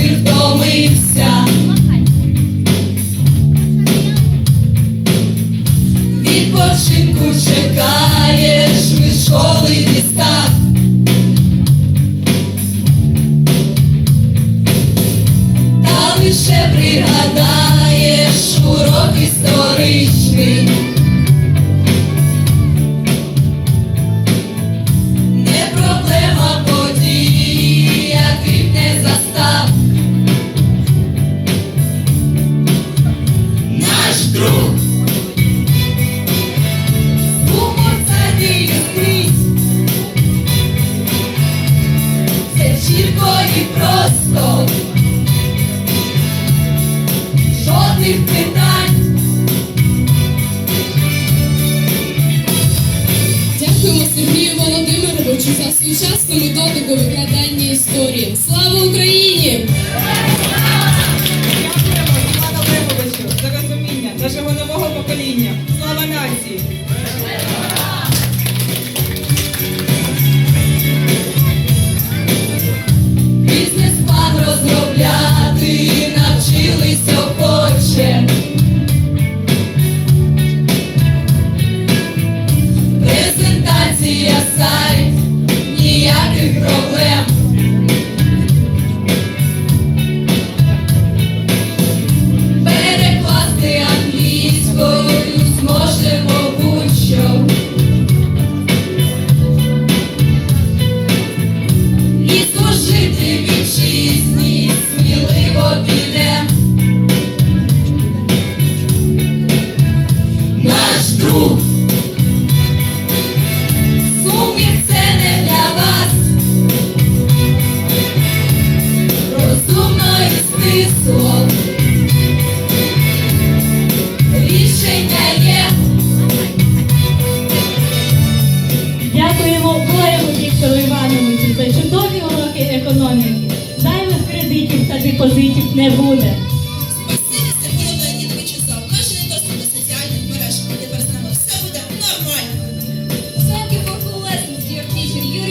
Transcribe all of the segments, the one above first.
втомився. Відпочинку чекаєш, від школи дістав. Та лише пригадаєш урок історичний. Thank you.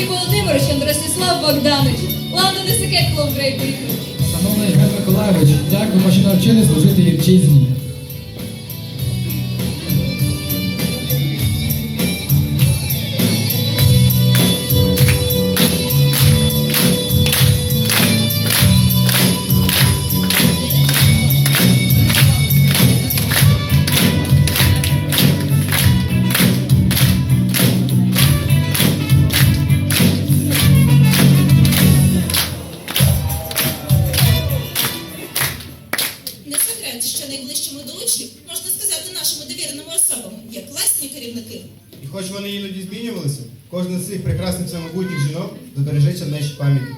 Володимирович and Ростислав Богданович. ладно не of Great Britain. Шановний Євген Миколаївич, дякуємо, що навчили служити вітчизні. Нашими довіреними особами є класні керівники. І хоч вони іноді змінювалися, кожна з цих прекрасних самобутніх жінок збережеться в нашій пам'яті.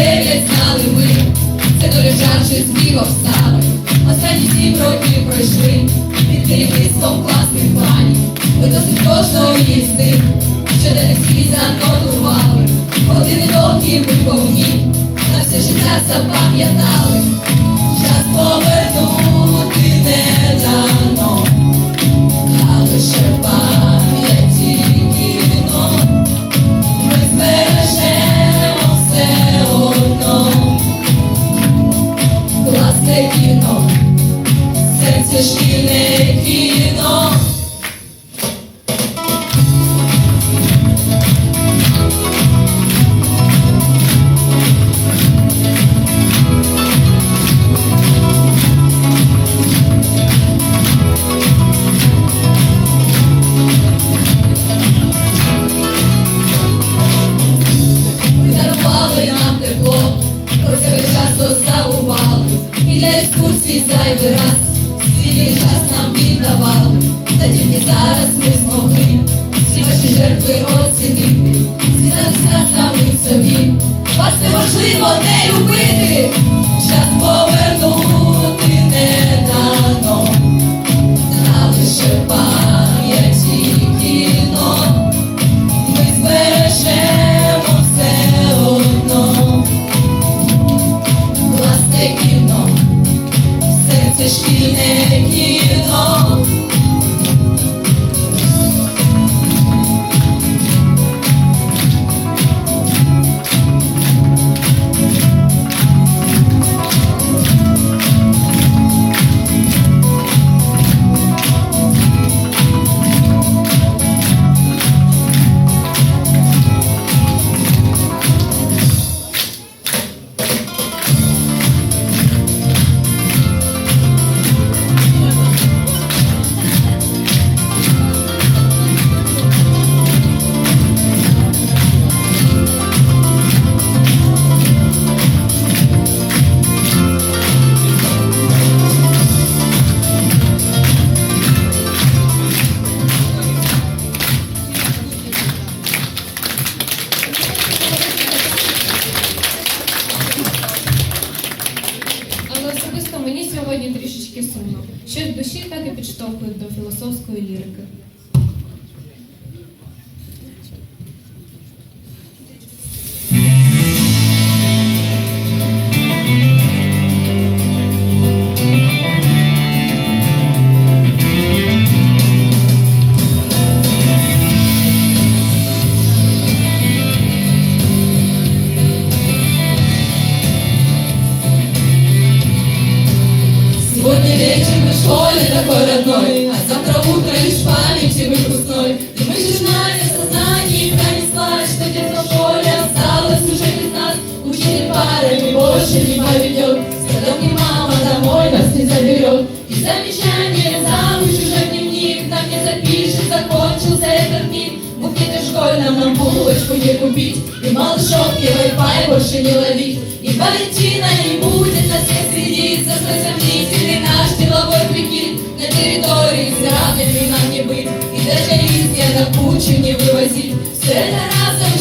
Дев'ять знали ми, це дорожавши з бігом стали. Останні сім років пройшли під керівництвом класних планів. Ми досить кожного їсти, що де скрізь занотували. Години довгі ми повні, на все життя запам'ятали. Час повернути не дано, а лише в зайвий раз. Свій час нам віддавав, та тільки зараз ми змогли. Всі ваші жертви оцінити, всі нас самим собі, вас неможливо не любити. years home. Сьогодні трішечки сумно. Щось душі так і підштовхує до філософської лірики. Сегодня вечер в школе такой родной, а завтра утро лишь памяти выпускной. И мы же знали в сознании пронеслась, что детство поле осталось уже без нас. Учитель парами больше не поведет, садом не мама домой нас не заберет. И замечание замуж уже в дневник нам не запишет, закончился этот миг. В буфете школьном нам булочку не купить, и малышов и Wi-Fi больше не ловить. И Валентина не будет на всех следить за свой сомнительный наш деловой прикид. На территории здравными нам не быть, и даже листья на кучу не вывозить. Все это разом